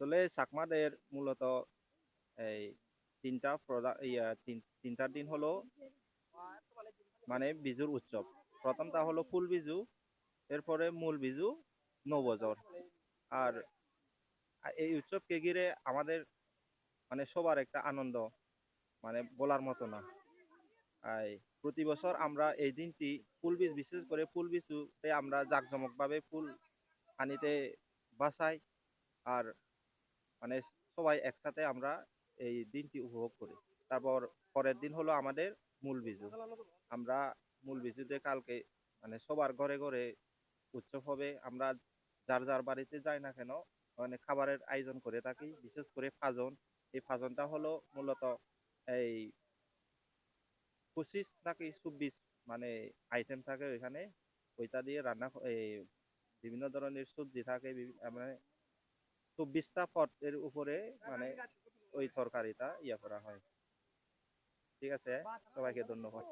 আসলে চাকমাদের মূলত এই তিনটা প্রধান ইয়া, তিন, তিনটা দিন হলো মানে বিজুর উৎসব। প্রথমটা হলো ফুল বিজু, এরপরে মূল বিজু নবজর আর এই উৎসবকে ঘিরে আমাদের মানে সবার একটা আনন্দ মানে বলার মতো না। প্রতি বছর আমরা এই দিনটি ফুল বীজ, বিশেষ করে ফুল বিচুতে আমরা জাঁকজমকভাবে ফুল পানিতে বাসাই। আর মানে সবাই একসাথে আমরা এই দিনটি উপভোগ করি। তারপর পরের দিন হলো আমাদের মূল বিজু। আমরা মূল বিজুতে কালকে মানে সবার ঘরে ঘরে উৎসব হবে। আমরা যার যার বাড়িতে যাই না কেন মানে খাবারের আয়োজন করে থাকি, বিশেষ করে ফাজন। এই ফাজনটা হলো মূলত এই পঁচিশ নাকি চব্বিশ মানে আইটেম থাকে ওইখানে। ওইটা দিয়ে রান্না এই বিভিন্ন ধরনের সবজি থাকে মানে চব্বিশটা পদের উপরে মানে ওই তরকারিটা ইয়ে করা হয়। ঠিক আছে? সবাইকে ধন্যবাদ।